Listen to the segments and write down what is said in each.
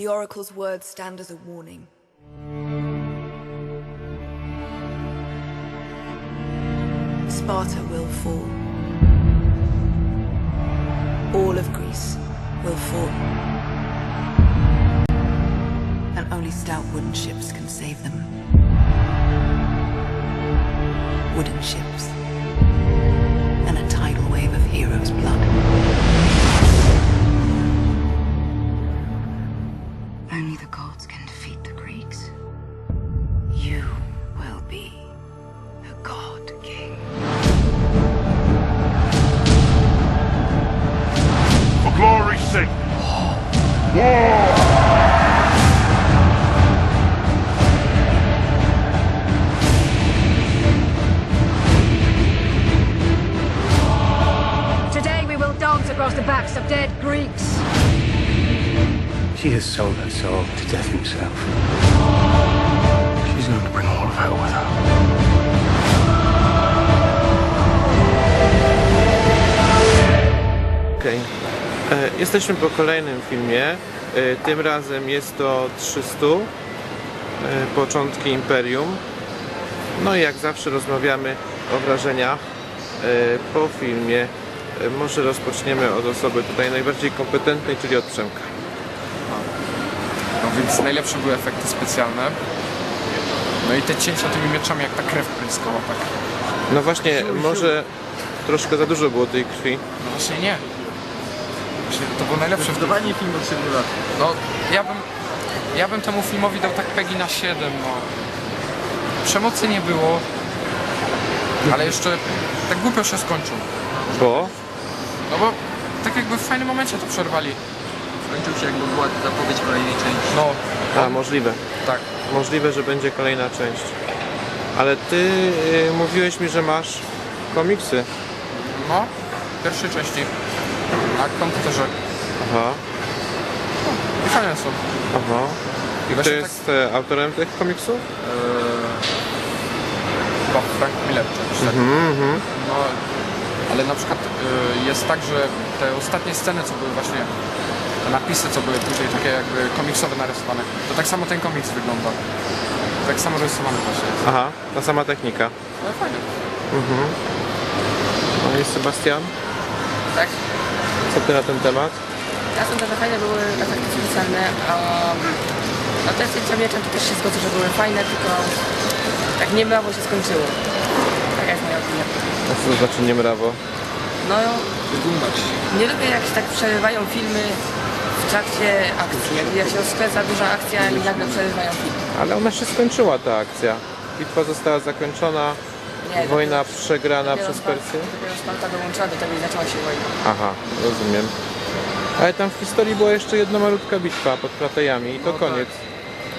The Oracle's words stand as a warning. Sparta will fall. All of Greece will fall. And only stout wooden ships can save them. Wooden ships. Today we will dance across the backs of dead Greeks. She has sold her soul to death himself. She's going to bring all of hell with her. Jesteśmy po kolejnym filmie. E, Tym razem jest to 300. e, Początki Imperium. No i jak zawsze rozmawiamy o wrażeniach e, po filmie. E, Może rozpoczniemy od osoby tutaj najbardziej kompetentnej, czyli od Przemka. No więc najlepsze były efekty specjalne. No i te cięcia tymi mieczami, jak ta krew pryskała, tak. No właśnie, może troszkę za dużo było tej krwi. No właśnie nie. To było najlepsze w tym. Zdecydowanie film od 7 lat. No ja bym, ja bym temu filmowi dał tak PEGI na 7, no. Przemocy nie było, ale jeszcze tak głupio się skończył. Bo? No bo tak jakby w fajnym momencie to przerwali. Skończył się jakby była zapowiedź kolejnej części. No, A, możliwe. tak. Możliwe, że będzie kolejna część. Ale ty y, mówiłeś mi, że masz komiksy. No, pierwszej części. Na komputerze. Aha, I fajne są. aha. I Kto właśnie jest e, autorem tych komiksów? tak, chyba Frank Miller czy takiego. Mhm. No, ale na przykład y, jest tak, że te ostatnie sceny, co były właśnie, te napisy, co były później takie jakby komiksowe narysowane, to tak samo ten komiks wygląda. Tak samo rysowany właśnie jest. Aha, ta sama technika. No fajnie. No i Sebastian, Tak. Co ty na ten temat? Ja sądzę, że fajne były efekty specjalne. Um, no te zdjęcia mieczem to też się zgodzę, że były fajne, tylko tak niemrawo się skończyło. Taka jest moja opinia. A co to znaczy nie mrawo? No nie lubię jak się tak przerywają filmy w trakcie akcji. Jak, jak się rozkręca duża akcja i nagle przerywają film. Ale ona się skończyła ta akcja. Bitwa została zakończona, Nie, wojna przegrana dopiero przez Sparta- Persję. Dopiero Sparta dołączyła do tego i zaczęła się wojna. Aha, rozumiem. Ale tam w historii była jeszcze jedna malutka bitwa pod Platejami i to No koniec.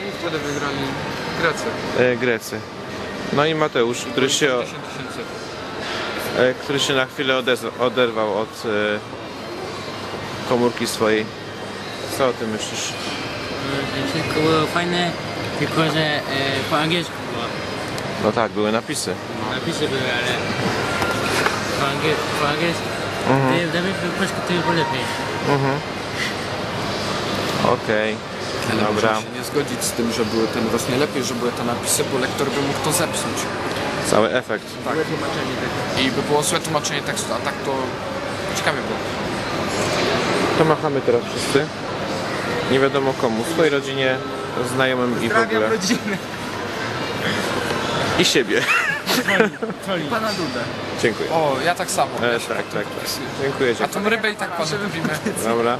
I wtedy wygrali Grecy. E, Grecy. No i Mateusz, który się, 10 tysięcy. e, który się na chwilę oderwał od e, komórki swojej. Co o tym myślisz? Wszystko było fajne, tylko że e, po angielsku było. No tak, były napisy. Napisy były, ale po, angiel, po angielsku. Mhm. Gdyby Dawid był polski, to by było lepiej. Okej, Ale dobra. można się nie zgodzić z tym, że były ten właśnie lepiej, że były te napisy, bo lektor by mógł to zepsuć. Cały efekt. Tak. I by było złe tłumaczenie tekstu, a tak to ciekawie było. To machamy teraz wszyscy. Nie wiadomo komu, swojej rodzinie, znajomym i w ogóle. rodziny. I siebie. Pana Dudę. Dziękuję. O, ja tak samo. E, tak, tak, tak. Dziękuję A tą rybę i tak panu lubimy. Dobra.